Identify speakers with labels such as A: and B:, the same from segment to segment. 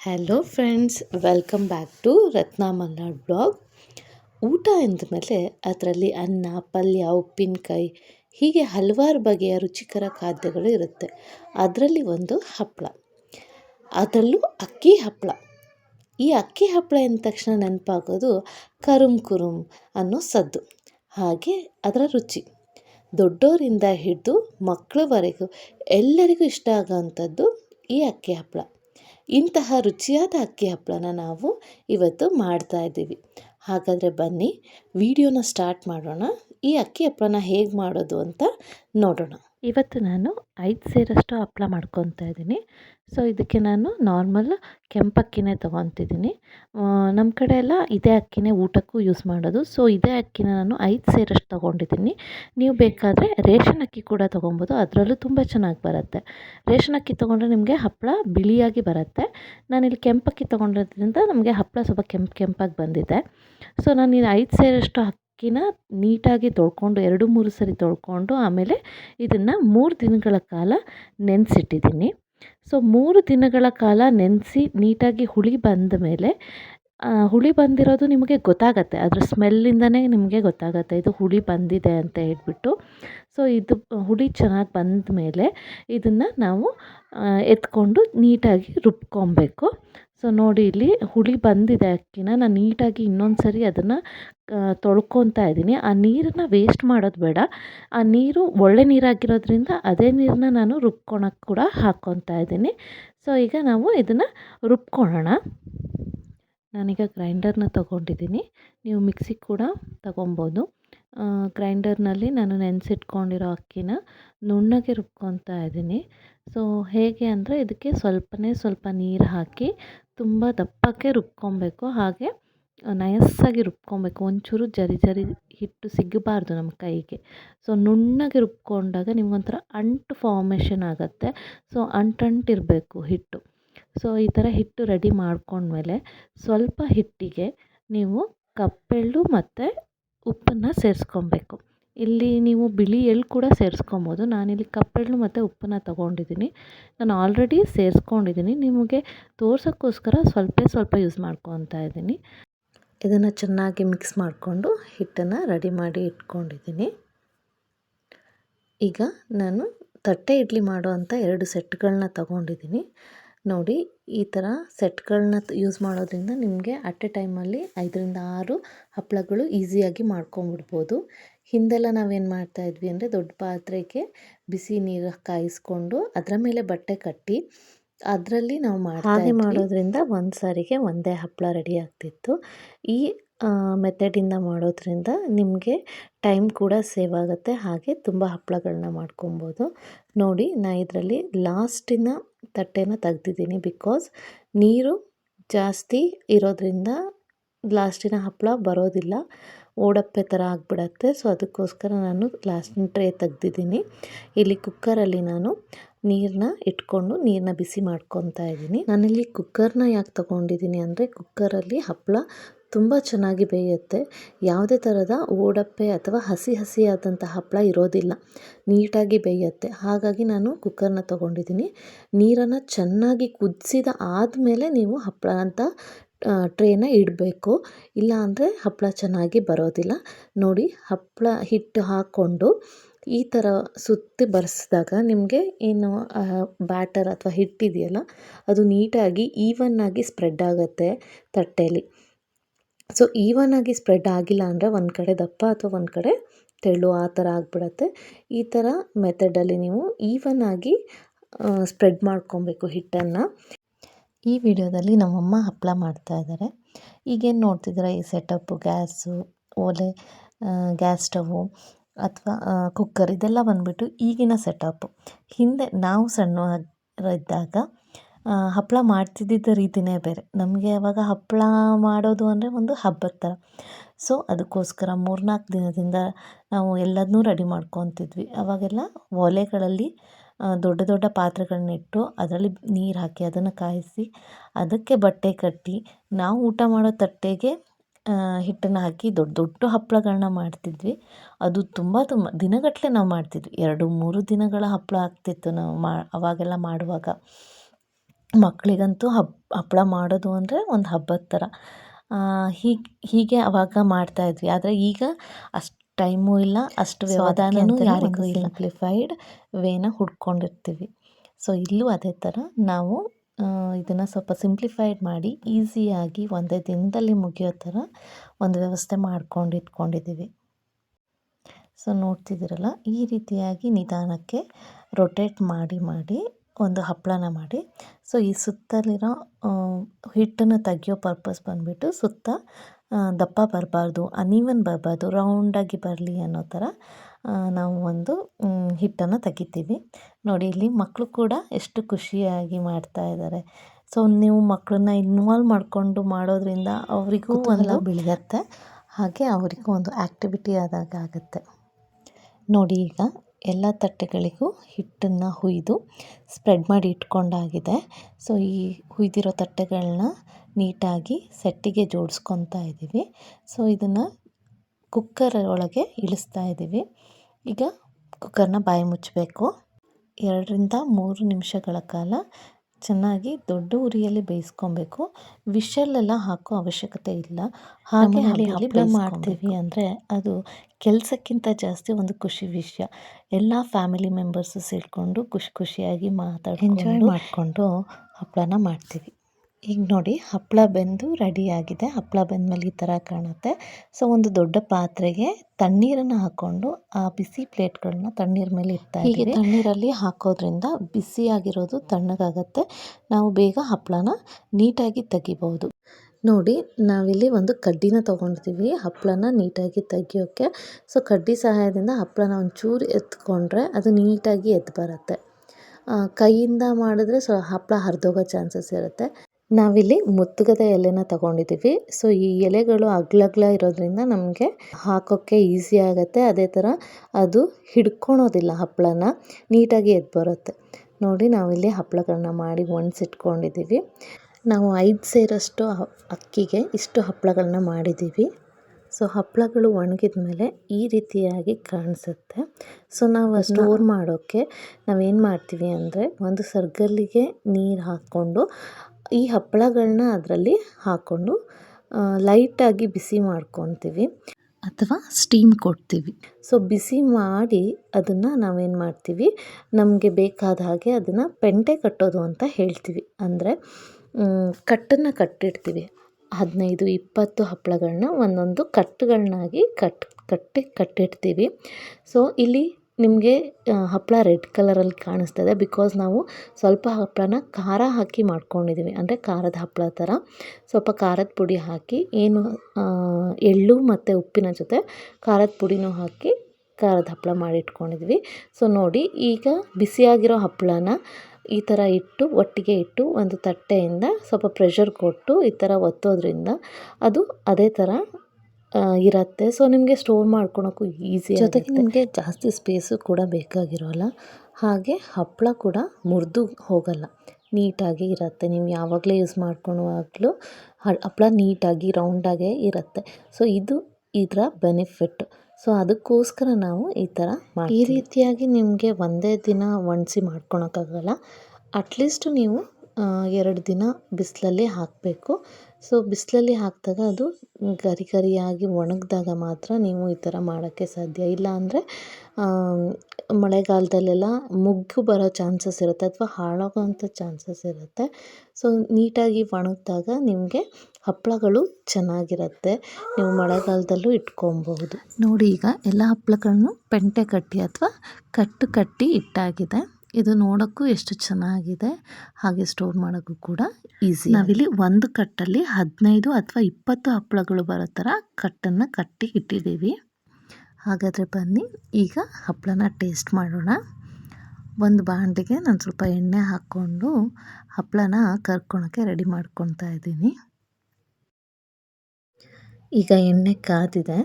A: Hello friends welcome back to Ratna blog ಊಟ ಅಂದಮೇಲೆ ಅದರಲ್ಲಿ ಅನ್ನ, ಪಲ್ಯ, ಉಪ್ಪಿನಕಾಯಿ, ಹೀಗೆ ಹಲವಾರು ಬಗೆಯ ರುಚಿಕರ ಖಾದ್ಯಗಳು ಇರುತ್ತೆ. ಅದರಲ್ಲಿ ಒಂದು ಹಪ್ಪಳ ಅದರಲ್ಲೂ ಅಕ್ಕಿ ಹಪ್ಪಳ ಈ ಅಕ್ಕಿ ಹಪ್ಪಳ ಎಂದ ತಕ್ಷಣ ನೆನಪಾಗೋದು ಕರುಮ್ ಕುರುಮ್ ಅನ್ನೋ ಸದ್ದು. ಹಾಗೆ ಅದರ ರುಚಿ. ದೊಡ್ಡೋರಿಂದ ಹಿಡಿದು ಮಕ್ಕಳವರೆಗೂ ಎಲ್ಲರಿಗೂ ಇಷ್ಟ ಆಗೋವಂಥದ್ದು ಈ ಅಕ್ಕಿ ಹಪ್ಪಳ ಇಂತಹ ರುಚಿಯಾದ ಅಕ್ಕಿ ಹಪ್ಪಳನ ನಾವು ಇವತ್ತು ಮಾಡ್ತಾ ಇದ್ದೀವಿ. ಹಾಗಾದರೆ ಬನ್ನಿ, ವಿಡಿಯೋನ ಸ್ಟಾರ್ಟ್ ಮಾಡೋಣ. ಈ ಅಕ್ಕಿ ಹಪ್ಪಳನ ಹೇಗೆ ಮಾಡೋದು ಅಂತ ನೋಡೋಣ. ಇವತ್ತು ನಾನು ಐದು ಸೇರಷ್ಟು ಹಪ್ಪಳ ಮಾಡ್ಕೊತಾ ಇದ್ದೀನಿ. ಸೊ ಇದಕ್ಕೆ ನಾನು ನಾರ್ಮಲ್ ಕೆಂಪಕ್ಕಿನೇ ತೊಗೊತಿದ್ದೀನಿ. ನಮ್ಮ ಕಡೆ ಎಲ್ಲ ಇದೇ ಅಕ್ಕಿನೇ ಊಟಕ್ಕೂ ಯೂಸ್ ಮಾಡೋದು. ಸೊ ಇದೇ ಅಕ್ಕಿನ ನಾನು ಐದು ಸೇರಷ್ಟು ತೊಗೊಂಡಿದ್ದೀನಿ. ನೀವು ಬೇಕಾದರೆ ರೇಷನ್ ಅಕ್ಕಿ ಕೂಡ ತೊಗೊಬೋದು. ಅದರಲ್ಲೂ ತುಂಬ ಚೆನ್ನಾಗಿ ಬರುತ್ತೆ. ರೇಷನ್ ಅಕ್ಕಿ ತೊಗೊಂಡ್ರೆ ನಿಮಗೆ ಹಪ್ಪಳ ಬಿಳಿಯಾಗಿ ಬರುತ್ತೆ. ನಾನಿಲ್ಲಿ ಕೆಂಪಕ್ಕಿ ತೊಗೊಂಡಿರೋದ್ರಿಂದ ನಮಗೆ ಹಪ್ಪಳ ಸ್ವಲ್ಪ ಕೆಂಪು ಕೆಂಪಾಗಿ ಬಂದಿದೆ. ಸೊ ನಾನು ಇಲ್ಲಿ ಐದು ಸೇರಷ್ಟು ಅಕ್ಕಿನ ನೀಟಾಗಿ ತೊಳ್ಕೊಂಡು, ಎರಡು ಮೂರು ಸರಿ ತೊಳ್ಕೊಂಡು ಆಮೇಲೆ ಇದನ್ನು ಮೂರು ದಿನಗಳ ಕಾಲ ನೆನೆಸಿಟ್ಟಿದ್ದೀನಿ. ಸೊ ಮೂರು ದಿನಗಳ ಕಾಲ ನೆನೆಸಿ ನೀಟಾಗಿ ಹುಳಿ ಬಂದ ಮೇಲೆ ಹುಳಿ ಬಂದಿರೋದು ನಿಮಗೆ ಗೊತ್ತಾಗತ್ತೆ. ಅದರ ಸ್ಮೆಲ್ಲಿಂದನೇ ನಿಮಗೆ ಗೊತ್ತಾಗತ್ತೆ ಇದು ಹುಳಿ ಬಂದಿದೆ ಅಂತ ಹೇಳ್ಬಿಟ್ಟು. ಸೊ ಇದು ಹುಳಿ ಚೆನ್ನಾಗಿ ಬಂದ ಮೇಲೆ ಇದನ್ನು ನಾವು ಎತ್ಕೊಂಡು ನೀಟಾಗಿ ರುಬ್ಕೊಬೇಕು. ಸೊ ನೋಡಿ ಇಲ್ಲಿ ಹುಳಿ ಬಂದಿದೆ ಅಕ್ಕಿನ. ನಾನು ನೀಟಾಗಿ ಇನ್ನೊಂದು ಸರಿ ಅದನ್ನು ತೊಳ್ಕೊತಾ ಇದ್ದೀನಿ. ಆ ನೀರನ್ನು ವೇಸ್ಟ್ ಮಾಡೋದು ಬೇಡ. ಆ ನೀರು ಒಳ್ಳೆ ನೀರಾಗಿರೋದ್ರಿಂದ ಅದೇ ನೀರನ್ನ ನಾನು ರುಬ್ಕೊಳಕ್ಕೆ ಕೂಡ ಹಾಕ್ಕೊತಾ ಇದ್ದೀನಿ. ಸೊ ಈಗ ನಾವು ಇದನ್ನು ರುಬ್ಕೊಳ್ಳೋಣ ನಾನೀಗ ಗ್ರೈಂಡರ್ನ ತೊಗೊಂಡಿದ್ದೀನಿ. ನೀವು ಮಿಕ್ಸಿ ಕೂಡ ತೊಗೊಬೋದು. ಗ್ರೈಂಡರ್ನಲ್ಲಿ ನಾನು ನೆನೆಸಿಟ್ಕೊಂಡಿರೋ ಅಕ್ಕಿನ ನುಣ್ಣಗೆ ರುಬ್ಕೊತಾ ಇದ್ದೀನಿ. ಸೊ ಹೇಗೆ ಅಂದರೆ ಇದಕ್ಕೆ ಸ್ವಲ್ಪನೇ ಸ್ವಲ್ಪ ನೀರು ಹಾಕಿ ತುಂಬ ದಪ್ಪಕ್ಕೆ ರುಬ್ಕೊಬೇಕು, ಹಾಗೆ ನಯಸ್ಸಾಗಿ ರುಬ್ಕೊಬೇಕು. ಒಂಚೂರು ಜರಿ ಜರಿ ಹಿಟ್ಟು ಸಿಗಬಾರ್ದು ನಮ್ಮ ಕೈಗೆ. ಸೊ ನುಣ್ಣಗೆ ರುಬ್ಕೊಂಡಾಗ ನಿಮಗೊಂಥರ ಅಂಟು ಫಾರ್ಮೇಷನ್ ಆಗುತ್ತೆ. ಸೊ ಅಂಟಂಟಿರಬೇಕು ಹಿಟ್ಟು. ಸೊ ಈ ಥರ ಹಿಟ್ಟು ರೆಡಿ ಮಾಡ್ಕೊಂಡ್ಮೇಲೆ ಸ್ವಲ್ಪ ಹಿಟ್ಟಿಗೆ ನೀವು ಕಪ್ಪೆಳ್ಳು ಮತ್ತು ಉಪ್ಪನ್ನು ಸೇರಿಸ್ಕೊಬೇಕು. ಇಲ್ಲಿ ನೀವು ಬಿಳಿ ಎಳ್ಳು ಕೂಡ ಸೇರಿಸ್ಕೊಬೋದು. ನಾನಿಲ್ಲಿ ಕಪ್ಪೆಳ್ಳು ಮತ್ತು ಉಪ್ಪನ್ನು ತೊಗೊಂಡಿದ್ದೀನಿ. ನಾನು ಆಲ್ರೆಡಿ ಸೇರಿಸ್ಕೊಂಡಿದ್ದೀನಿ. ನಿಮಗೆ ತೋರ್ಸೋಕ್ಕೋಸ್ಕರ ಸ್ವಲ್ಪ ಸ್ವಲ್ಪ ಯೂಸ್ ಮಾಡ್ಕೊತಾ ಇದ್ದೀನಿ. ಇದನ್ನು ಚೆನ್ನಾಗಿ ಮಿಕ್ಸ್ ಮಾಡಿಕೊಂಡು ಹಿಟ್ಟನ್ನು ರೆಡಿ ಮಾಡಿ ಇಟ್ಕೊಂಡಿದ್ದೀನಿ. ಈಗ ನಾನು ತಟ್ಟೆ ಇಡ್ಲಿ ಮಾಡುವಂಥ ಎರಡು ಸೆಟ್ಗಳನ್ನ ತೊಗೊಂಡಿದ್ದೀನಿ. ನೋಡಿ, ಈ ಥರ ಸೆಟ್ಗಳನ್ನ ಯೂಸ್ ಮಾಡೋದ್ರಿಂದ ನಿಮಗೆ ಅಟ್ ಎ ಟೈಮಲ್ಲಿ ಐದರಿಂದ ಆರು ಹಪ್ಪಳಗಳು ಈಸಿಯಾಗಿ ಮಾಡ್ಕೊಂಬಿಡ್ಬೋದು ಹಿಂದೆಲ್ಲ ನಾವೇನು ಮಾಡ್ತಾಯಿದ್ವಿ ಅಂದರೆ ದೊಡ್ಡ ಪಾತ್ರೆಗೆ ಬಿಸಿ ನೀರು ಕಾಯಿಸ್ಕೊಂಡು ಅದರ ಮೇಲೆ ಬಟ್ಟೆ ಕಟ್ಟಿ ಅದರಲ್ಲಿ ನಾವು ಹಾಗೆ ಮಾಡೋದ್ರಿಂದ ಒಂದು ಸಾರಿಗೆ ಒಂದೇ ಹಪ್ಪಳ ರೆಡಿ ಆಗ್ತಿತ್ತು. ಈ ಮೆಥಡಿಂದ ಮಾಡೋದ್ರಿಂದ ನಿಮಗೆ ಟೈಮ್ ಕೂಡ ಸೇವ್ ಆಗುತ್ತೆ. ಹಾಗೆ ತುಂಬ ಹಪ್ಪಳಗಳನ್ನ ಮಾಡ್ಕೊಬೋದು. ನೋಡಿ ನಾ ಇದರಲ್ಲಿ ಲಾಸ್ಟಿನ ತಟ್ಟೆನ ತೆಗ್ದಿದ್ದೀನಿ ಬಿಕಾಸ್ ನೀರು ಜಾಸ್ತಿ ಇರೋದ್ರಿಂದ ಲಾಸ್ಟಿನ ಹಪ್ಪಳ ಬರೋದಿಲ್ಲ. ಓಡಪ್ಪೆ ಥರ ಆಗಿಬಿಡತ್ತೆ. ಸೊ, ಅದಕ್ಕೋಸ್ಕರ ನಾನು ಲಾಸ್ಟಿನ ಟ್ರೇ ತೆಗ್ದಿದ್ದೀನಿ. ಇಲ್ಲಿ ಕುಕ್ಕರಲ್ಲಿ ನಾನು ನೀರನ್ನ ಇಟ್ಕೊಂಡು ನೀರನ್ನ ಬಿಸಿ ಮಾಡ್ಕೊತಾ ಇದ್ದೀನಿ. ನಾನಿಲ್ಲಿ ಕುಕ್ಕರ್ನ ಯಾಕೆ ತೊಗೊಂಡಿದ್ದೀನಿ ಅಂದರೆ, ಕುಕ್ಕರಲ್ಲಿ ಹಪ್ಪಳ ತುಂಬ ಚೆನ್ನಾಗಿ ಬೇಯುತ್ತೆ. ಯಾವುದೇ ಥರದ ಓಡಪ್ಪೆ ಅಥವಾ ಹಸಿ ಹಸಿಯಾದಂಥ ಹಪ್ಪಳ ಇರೋದಿಲ್ಲ. ನೀಟಾಗಿ ಬೇಯುತ್ತೆ. ಹಾಗಾಗಿ ನಾನು ಕುಕ್ಕರ್ನ ತೊಗೊಂಡಿದ್ದೀನಿ. ನೀರನ್ನು ಚೆನ್ನಾಗಿ ಕುದಿಸಿದ ಆದಮೇಲೆ ನೀವು ಹಪ್ಪಳ ಅಂತ ಟ್ರೇನ ಇಡಬೇಕು. ಇಲ್ಲ ಅಂದರೆ ಹಪ್ಪಳ ಚೆನ್ನಾಗಿ ಬರೋದಿಲ್ಲ. ನೋಡಿ ಹಪ್ಪಳ ಹಿಟ್ಟು ಹಾಕ್ಕೊಂಡು ಈ ಥರ ಸುತ್ತಿ ಬರ್ಸಿದಾಗ ನಿಮಗೆ ಏನು ಬ್ಯಾಟರ್ ಅಥವಾ ಹಿಟ್ಟಿದೆಯಲ್ಲ ಅದು ನೀಟಾಗಿ ಈವನ್ನಾಗಿ ಸ್ಪ್ರೆಡ್ ಆಗುತ್ತೆ ತಟ್ಟೆಯಲ್ಲಿ ಸೊ ಈವನ್ನಾಗಿ ಸ್ಪ್ರೆಡ್ ಆಗಿಲ್ಲ ಅಂದರೆ ಒಂದು ಕಡೆ ದಪ್ಪ ಅಥವಾ ಒಂದು ಕಡೆ ತೆಳು ಆ ಥರ ಆಗಿಬಿಡತ್ತೆ. ಈ ಥರ ಮೆಥಡಲ್ಲಿ ನೀವು ಈವನ್ನಾಗಿ ಸ್ಪ್ರೆಡ್ ಮಾಡ್ಕೊಬೇಕು ಹಿಟ್ಟನ್ನು. ಈ ವಿಡಿಯೋದಲ್ಲಿ ನಮ್ಮಮ್ಮ ಹಪ್ಪಳ ಮಾಡ್ತಾಯಿದ್ದಾರೆ ಈಗೇನು ನೋಡ್ತಿದ್ದೀರ? ಈ ಸೆಟಪ್ಪು ಗ್ಯಾಸು ಒಲೆ ಗ್ಯಾಸ್ ಸ್ಟವು ಅಥವಾ ಕುಕ್ಕರ್ ಇದೆಲ್ಲ ಬಂದುಬಿಟ್ಟು ಈಗಿನ ಸೆಟಪ್ಪು ಹಿಂದೆ ನಾವು ಸಣ್ಣವರಿದ್ದಾಗ ಹಪ್ಪಳ ಮಾಡ್ತಿದ್ದಿದ್ದ ರೀತಿಯೇ ಬೇರೆ. ನಮಗೆ ಯಾವಾಗ ಹಪ್ಪಳ ಮಾಡೋದು ಅಂದರೆ ಒಂದು ಹಬ್ಬದ ಥರ ಸೊ ಅದಕ್ಕೋಸ್ಕರ ಮೂರ್ನಾಲ್ಕು ದಿನದಿಂದ ನಾವು ಎಲ್ಲದನ್ನೂ ರೆಡಿ ಮಾಡ್ಕೊತಿದ್ವಿ. ಅವಾಗೆಲ್ಲ ಒಲೆಗಳಲ್ಲಿ ದೊಡ್ಡ ದೊಡ್ಡ ಪಾತ್ರೆಗಳನ್ನಿಟ್ಟು ಅದರಲ್ಲಿ ನೀರು ಹಾಕಿ ಅದನ್ನು ಕಾಯಿಸಿ ಅದಕ್ಕೆ ಬಟ್ಟೆ ಕಟ್ಟಿ ನಾವು ಊಟ ಮಾಡೋ ತಟ್ಟೆಗೆ ಹಿಟ್ಟನ್ನು ಹಾಕಿ ದೊಡ್ಡ ದೊಡ್ಡ ಹಪ್ಪಳಗಳನ್ನ ಮಾಡ್ತಿದ್ವಿ. ಅದು ತುಂಬ ತುಂಬ ದಿನಗಟ್ಟಲೆ ನಾವು ಮಾಡ್ತಿದ್ವಿ. ಎರಡು ಮೂರು ದಿನಗಳ ಹಪ್ಪಳ ಆಗ್ತಿತ್ತು ನಾವು ಮಾ, ಅವಾಗೆಲ್ಲ ಮಾಡುವಾಗ. ಮಕ್ಕಳಿಗಂತೂ ಹಬ್ ಹಪ್ಪಳ ಮಾಡೋದು ಅಂದರೆ ಒಂದು ಹಬ್ಬದ ಥರ ಹೀಗೆ ಹೀಗೆ ಅವಾಗ ಮಾಡ್ತಾಯಿದ್ವಿ ಆದರೆ ಈಗ ಅಷ್ಟು ಟೈಮು ಇಲ್ಲ ಅಷ್ಟು ವ್ಯವಧಾನನೂ ಯಾರಿಗೂ ಇಲ್ಲ. ಸಿಂಪ್ಲಿಫೈಡ್ ವೇನ ಹುಡ್ಕೊಂಡಿರ್ತೀವಿ. ಸೊ ಇಲ್ಲೂ ಅದೇ ಥರ ನಾವು ಇದನ್ನು ಸ್ವಲ್ಪ ಸಿಂಪ್ಲಿಫೈಡ್ ಮಾಡಿ ಈಸಿಯಾಗಿ ಒಂದೇ ದಿನದಲ್ಲಿ ಮುಗಿಯೋ ಥರ ಒಂದು ವ್ಯವಸ್ಥೆ ಮಾಡ್ಕೊಂಡು ಇಟ್ಕೊಂಡಿದ್ದೀವಿ. ಸೊ ನೋಡ್ತಿದ್ದೀರಲ್ಲ ಈ ರೀತಿಯಾಗಿ ನಿಧಾನಕ್ಕೆ ರೊಟೇಟ್ ಮಾಡಿ ಮಾಡಿ ಒಂದು ಹಪ್ಪಳನ ಮಾಡಿ. ಸೊ ಈ ಸುತ್ತಲಿರೋ ಹಿಟ್ಟನ್ನು ತೆಗಿಯೋ ಪರ್ಪಸ್ ಬಂದುಬಿಟ್ಟು ಸುತ್ತ ದಪ್ಪ ಬರಬಾರ್ದು ಅನೀವನ್ ಬರಬಾರ್ದು ರೌಂಡಾಗಿ ಬರಲಿ ಅನ್ನೋ ಥರ ನಾವು ಒಂದು ಹಿಟ್ಟನ್ನು ತೆಗಿತೀವಿ. ನೋಡಿ ಇಲ್ಲಿ ಮಕ್ಕಳು ಕೂಡ ಎಷ್ಟು ಖುಷಿಯಾಗಿ ಮಾಡ್ತಾ ಇದ್ದಾರೆ. ಸೊ ನೀವು ಮಕ್ಕಳನ್ನ ಇನ್ವಾಲ್ವ್ ಮಾಡಿಕೊಂಡು ಮಾಡೋದ್ರಿಂದ ಅವರಿಗೂ ಒಂದು ಬೆಳೆಯುತ್ತೆ ಹಾಗೆ ಅವರಿಗೂ ಒಂದು ಆ್ಯಕ್ಟಿವಿಟಿ ಆದಾಗ ಆಗುತ್ತೆ. ನೋಡಿ ಈಗ ಎಲ್ಲ ತಟ್ಟೆಗಳಿಗೂ ಹಿಟ್ಟನ್ನು ಹುಯ್ದು ಸ್ಪ್ರೆಡ್ ಮಾಡಿ ಇಟ್ಕೊಂಡಾಗಿದೆ. ಸೊ ಈ ಹುಯ್ದಿರೋ ತಟ್ಟೆಗಳನ್ನ ನೀಟಾಗಿ ಸೆಟ್ಟಿಗೆ ಜೋಡಿಸ್ಕೊತಾ ಇದ್ದೀವಿ. ಸೊ ಇದನ್ನು ಕುಕ್ಕರ್ ಒಳಗೆ ಇಳಿಸ್ತಾ ಇದ್ದೀವಿ. ಈಗ ಕುಕ್ಕರ್ನ ಬಾಯಿ ಮುಚ್ಚಬೇಕು. ಎರಡರಿಂದ ಮೂರು ನಿಮಿಷಗಳ ಕಾಲ ಚೆನ್ನಾಗಿ ದೊಡ್ಡ ಉರಿಯಲ್ಲಿ ಬೇಯಿಸ್ಕೊಬೇಕು. ವಿಷಲ್ಲೆಲ್ಲ ಹಾಕೋ ಅವಶ್ಯಕತೆ ಇಲ್ಲ. ಹಾಗೆ ಹಪ್ಪಳ ಮಾಡ್ತೀವಿ ಅಂದರೆ ಅದು ಕೆಲಸಕ್ಕಿಂತ ಜಾಸ್ತಿ ಒಂದು ಖುಷಿ ವಿಷಯ. ಎಲ್ಲ ಫ್ಯಾಮಿಲಿ ಮೆಂಬರ್ಸು ಸೇರಿಕೊಂಡು ಖುಷಿ ಖುಷಿಯಾಗಿ ಮಾತಾಡಿ ಎಂಜಾಯ್ ಮಾಡಿಕೊಂಡು ಹಪ್ಪಳನ ಮಾಡ್ತೀವಿ. ಈಗ ನೋಡಿ ಹಪ್ಪಳ ಬೆಂದು ರೆಡಿಯಾಗಿದೆ. ಹಪ್ಪಳ ಬೆಂದಮೇಲೆ ಈ ಥರ ಕಾಣುತ್ತೆ. ಸೊ ಒಂದು ದೊಡ್ಡ ಪಾತ್ರೆಗೆ ತಣ್ಣೀರನ್ನು ಹಾಕ್ಕೊಂಡು ಆ ಬಿಸಿ ಪ್ಲೇಟ್ಗಳನ್ನ ತಣ್ಣೀರ ಮೇಲೆ ಇಡ್ತಾ ಹೀಗೆ ತಣ್ಣೀರಲ್ಲಿ ಹಾಕೋದ್ರಿಂದ ಬಿಸಿಯಾಗಿರೋದು ತಣ್ಣಗಾಗತ್ತೆ. ನಾವು ಬೇಗ ಹಪ್ಪಳನ ನೀಟಾಗಿ ತೆಗಿಬೋದು ನೋಡಿ ನಾವಿಲ್ಲಿ ಒಂದು ಕಡ್ಡಿನ ತೊಗೊಂಡಿದ್ದೀವಿ ಹಪ್ಪಳನ ನೀಟಾಗಿ ತೆಗಿಯೋಕ್ಕೆ. ಸೊ ಕಡ್ಡಿ ಸಹಾಯದಿಂದ ಹಪ್ಪಳನ ಒಂಚೂರು ಎತ್ಕೊಂಡ್ರೆ ಅದು ನೀಟಾಗಿ ಎದ್ದು ಬರುತ್ತೆ. ಕೈಯಿಂದ ಮಾಡಿದ್ರೆ ಸೊ ಹಪ್ಪಳ ಹರಿದೋಗೋ ಚಾನ್ಸಸ್ ಇರುತ್ತೆ. ನಾವಿಲ್ಲಿ ಮುತ್ತುಗದ ಎಲೆನ ತಗೊಂಡಿದ್ದೀವಿ. ಸೊ ಈ ಎಲೆಗಳು ಅಗ್ಲಗ್ಲ ಇರೋದ್ರಿಂದ ನಮಗೆ ಹಾಕೋಕ್ಕೆ ಈಸಿ ಆಗುತ್ತೆ. ಅದೇ ಥರ ಅದು ಹಿಡ್ಕೊಳೋದಿಲ್ಲ ಹಪ್ಪಳನ ನೀಟಾಗಿ ಎದ್ದು ಬರುತ್ತೆ. ನೋಡಿ ನಾವಿಲ್ಲಿ ಹಪ್ಪಳಗಳನ್ನ ಮಾಡಿ ಒಣಸಿಟ್ಕೊಂಡಿದ್ದೀವಿ ನಾವು ಐದು ಸೇರಷ್ಟು ಅಕ್ಕಿಗೆ ಇಷ್ಟು ಹಪ್ಪಳಗಳನ್ನ ಮಾಡಿದ್ದೀವಿ. ಸೊ ಹಪ್ಪಳಗಳು ಒಣಗಿದ ಮೇಲೆ ಈ ರೀತಿಯಾಗಿ ಕಾಣಿಸುತ್ತೆ. ಸೊ ನಾವು ಸ್ಟೋರ್ ಮಾಡೋಕ್ಕೆ ನಾವೇನು ಮಾಡ್ತೀವಿ ಅಂದರೆ ಒಂದು ಸರ್ಗಲ್ಲಿಗೆ ನೀರು ಹಾಕ್ಕೊಂಡು ಈ ಹಪ್ಪಳಗಳನ್ನ ಅದರಲ್ಲಿ ಹಾಕ್ಕೊಂಡು ಲೈಟಾಗಿ ಬಿಸಿ ಮಾಡ್ಕೊತೀವಿ. ಅಥವಾ ಸ್ಟೀಮ್ ಕೊಡ್ತೀವಿ. ಸೊ ಬಿಸಿ ಮಾಡಿ ಅದನ್ನು ನಾವೇನು ಮಾಡ್ತೀವಿ? ನಮಗೆ ಬೇಕಾದ ಹಾಗೆ ಅದನ್ನು ಪೆಂಟೆ ಕಟ್ಟೋದು ಅಂತ ಹೇಳ್ತೀವಿ. ಅಂದರೆ ಕಟ್ಟನ್ನು ಕಟ್ಟಿಡ್ತೀವಿ. ಹದಿನೈದು ಇಪ್ಪತ್ತು ಹಪ್ಪಳಗಳನ್ನ ಒಂದೊಂದು ಕಟ್ಟುಗಳನ್ನಾಗಿ ಕಟ್ ಕಟ್ಟಿ ಕಟ್ಟಿಡ್ತೀವಿ. ಸೊ ಇಲ್ಲಿ ನಿಮಗೆ ಹಪ್ಪಳ ರೆಡ್ ಕಲರಲ್ಲಿ ಕಾಣಿಸ್ತದೆ. ಬಿಕಾಸ್ ನಾವು ಸ್ವಲ್ಪ ಹಪ್ಪಳನ ಖಾರ ಹಾಕಿ ಮಾಡ್ಕೊಂಡಿದ್ದೀವಿ. ಅಂದರೆ ಖಾರದ ಹಪ್ಪಳ ಥರ. ಸ್ವಲ್ಪ ಖಾರದ ಪುಡಿ ಹಾಕಿ, ಏನು ಎಳ್ಳು ಮತ್ತು ಉಪ್ಪಿನ ಜೊತೆ ಖಾರದ ಪುಡಿನೂ ಹಾಕಿ ಖಾರದ ಹಪ್ಪಳ ಮಾಡಿಟ್ಕೊಂಡಿದ್ವಿ ಸೊ, ನೋಡಿ, ಈಗ ಬಿಸಿಯಾಗಿರೋ ಹಪ್ಪಳನ ಈ ಥರ ಇಟ್ಟು, ಒಟ್ಟಿಗೆ ಇಟ್ಟು ಒಂದು ತಟ್ಟೆಯಿಂದ ಸ್ವಲ್ಪ ಪ್ರೆಷರ್ ಕೊಟ್ಟು ಈ ಥರ ಒತ್ತೋದ್ರಿಂದ ಅದು ಅದೇ ಥರ ಇರುತ್ತೆ. ಸೊ ನಿಮಗೆ ಸ್ಟೋರ್ ಮಾಡ್ಕೊಳಕ್ಕೂ ಈಸಿ ಜೊತೆಗೆ ನಿಮಗೆ ಜಾಸ್ತಿ ಸ್ಪೇಸು ಕೂಡ ಬೇಕಾಗಿರೋಲ್ಲ. ಹಾಗೆ ಹಪ್ಪಳ ಕೂಡ ಮುರಿದು ಹೋಗಲ್ಲ. ನೀಟಾಗಿ ಇರುತ್ತೆ. ನೀವು ಯಾವಾಗಲೇ ಯೂಸ್ ಮಾಡ್ಕೊಳ್ಳುವಾಗಲೂ ಹಪ್ಪಳ ನೀಟಾಗಿ ರೌಂಡಾಗೇ ಇರುತ್ತೆ. ಸೊ ಇದು ಇದರ ಬೆನಿಫಿಟ್ ಸೊ ಅದಕ್ಕೋಸ್ಕರ ನಾವು ಈ ಥರ ಮಾಡಿ ಈ ರೀತಿಯಾಗಿ ನಿಮಗೆ ಒಂದೇ ದಿನ ಒಣಸಿ ಮಾಡ್ಕೊಳಕ್ಕಾಗಲ್ಲ. ಅಟ್ಲೀಸ್ಟ್ ನೀವು ಎರಡು ದಿನ ಬಿಸಿಲಲ್ಲಿ ಹಾಕಬೇಕು. ಸೊ ಬಿಸಿಲಲ್ಲಿ ಹಾಕಿದಾಗ ಅದು ಗರಿ ಗರಿಯಾಗಿ ಒಣಗಿದಾಗ ಮಾತ್ರ ನೀವು ಈ ಥರ ಮಾಡೋಕ್ಕೆ ಸಾಧ್ಯ. ಇಲ್ಲ ಅಂದರೆ ಮಳೆಗಾಲದಲ್ಲೆಲ್ಲ ಮುಗ್ಗು ಬರೋ ಚಾನ್ಸಸ್ ಇರುತ್ತೆ ಅಥವಾ ಹಾಳಾಗೋವಂಥ ಚಾನ್ಸಸ್ ಇರುತ್ತೆ. ಸೊ ನೀಟಾಗಿ ಒಣಗಿದಾಗ ನಿಮಗೆ ಹಪ್ಪಳಗಳು ಚೆನ್ನಾಗಿರುತ್ತೆ. ನೀವು ಮಳೆಗಾಲದಲ್ಲೂ ಇಟ್ಕೊಬಹುದು ನೋಡಿ ಈಗ ಎಲ್ಲ ಹಪ್ಪಳಗಳನ್ನು ಪೆಂಟೆ ಕಟ್ಟಿ ಅಥವಾ ಕಟ್ಟು ಕಟ್ಟಿ ಇಟ್ಟಾಗಿದೆ. ಇದು ನೋಡೋಕ್ಕೂ ಎಷ್ಟು ಚೆನ್ನಾಗಿದೆ, ಹಾಗೆ ಸ್ಟೋರ್ ಮಾಡೋಕ್ಕೂ ಕೂಡ ಈಸಿ ನಾವಿಲ್ಲಿ ಒಂದು ಕಟ್ಟಲ್ಲಿ ಹದಿನೈದು ಅಥವಾ ಇಪ್ಪತ್ತು ಹಪ್ಪಳಗಳು ಬರೋ ಥರ ಕಟ್ಟನ್ನು ಕಟ್ಟಿ ಇಟ್ಟಿದ್ದೀವಿ. ಹಾಗಾದರೆ ಬನ್ನಿ, ಈಗ ಹಪ್ಪಳನ ಟೇಸ್ಟ್ ಮಾಡೋಣ. ಒಂದು ಬಾಂಡಿಗೆ ನಾನು ಸ್ವಲ್ಪ ಎಣ್ಣೆ ಹಾಕ್ಕೊಂಡು ಹಪ್ಪಳನ ಕರ್ಕೊಳಕ್ಕೆ ರೆಡಿ ಮಾಡ್ಕೊತಾ ಇದ್ದೀನಿ. ಈಗ ಎಣ್ಣೆ ಕಾದಿದೆ.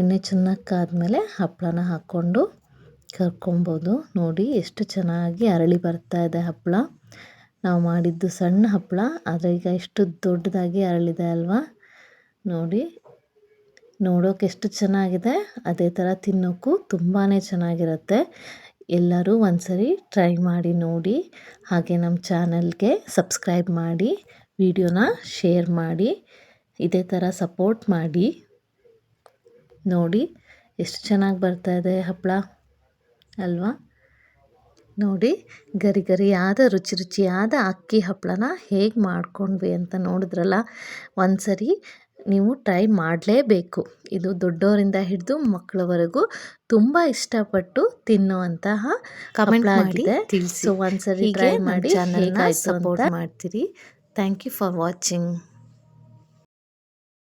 A: ಎಣ್ಣೆ ಚೆನ್ನಾಗಿ ಕಾದ್ಮೇಲೆ ಹಪ್ಪಳನ ಹಾಕ್ಕೊಂಡು ಕರ್ಕೊಬೋದು. ನೋಡಿ ಎಷ್ಟು ಚೆನ್ನಾಗಿ ಅರಳಿ ಬರ್ತಾ ಇದೆ ಹಪ್ಪಳ. ನಾವು ಮಾಡಿದ್ದು ಸಣ್ಣ ಹಪ್ಪಳ, ಆದರೆ ಈಗ ಎಷ್ಟು ದೊಡ್ಡದಾಗಿ ಅರಳಿದೆ ಅಲ್ವಾ? ನೋಡಿ, ನೋಡೋಕೆ ಎಷ್ಟು ಚೆನ್ನಾಗಿದೆ. ಅದೇ ಥರ ತಿನ್ನೋಕ್ಕೂ ತುಂಬಾ ಚೆನ್ನಾಗಿರುತ್ತೆ. ಎಲ್ಲರೂ ಒಂದ್ಸರಿ ಟ್ರೈ ಮಾಡಿ ನೋಡಿ. ಹಾಗೆ ನಮ್ಮ ಚಾನಲ್ಗೆ ಸಬ್ಸ್ಕ್ರೈಬ್ ಮಾಡಿ, ವಿಡಿಯೋನ ಶೇರ್ ಮಾಡಿ, ಇದೇ ಥರ ಸಪೋರ್ಟ್ ಮಾಡಿ. ನೋಡಿ, ಎಷ್ಟು ಚೆನ್ನಾಗಿ ಬರ್ತಾ ಇದೆ ಹಪ್ಪಳ. ಅಲ್ವಾ? ನೋಡಿ ಗರಿ ಗರಿಯಾದ ರುಚಿ ರುಚಿಯಾದ ಅಕ್ಕಿ ಹಪ್ಪಳನ ಹೇಗೆ ಮಾಡ್ಕೊಂಡ್ವಿ ಅಂತ ನೋಡಿದ್ರಲ್ಲ? ಒಂದು ಸರಿ ನೀವು ಟ್ರೈ ಮಾಡಲೇಬೇಕು. ಇದು ದೊಡ್ಡವರಿಂದ ಹಿಡಿದು ಮಕ್ಕಳವರೆಗೂ ತುಂಬ ಇಷ್ಟಪಟ್ಟು ತಿನ್ನುವಂತಹ
B: ಕಮೆಂಟ್
A: ಆಗಿದೆ.
B: ತಿಳಿಸಿ.
A: ಸೊ ಒಂದ್ಸರಿ ಟ್ರೈ ಮಾಡಿ
B: ಚಾನಲ್ನ support
A: ಮಾಡ್ತೀರಿ. Thank you for watching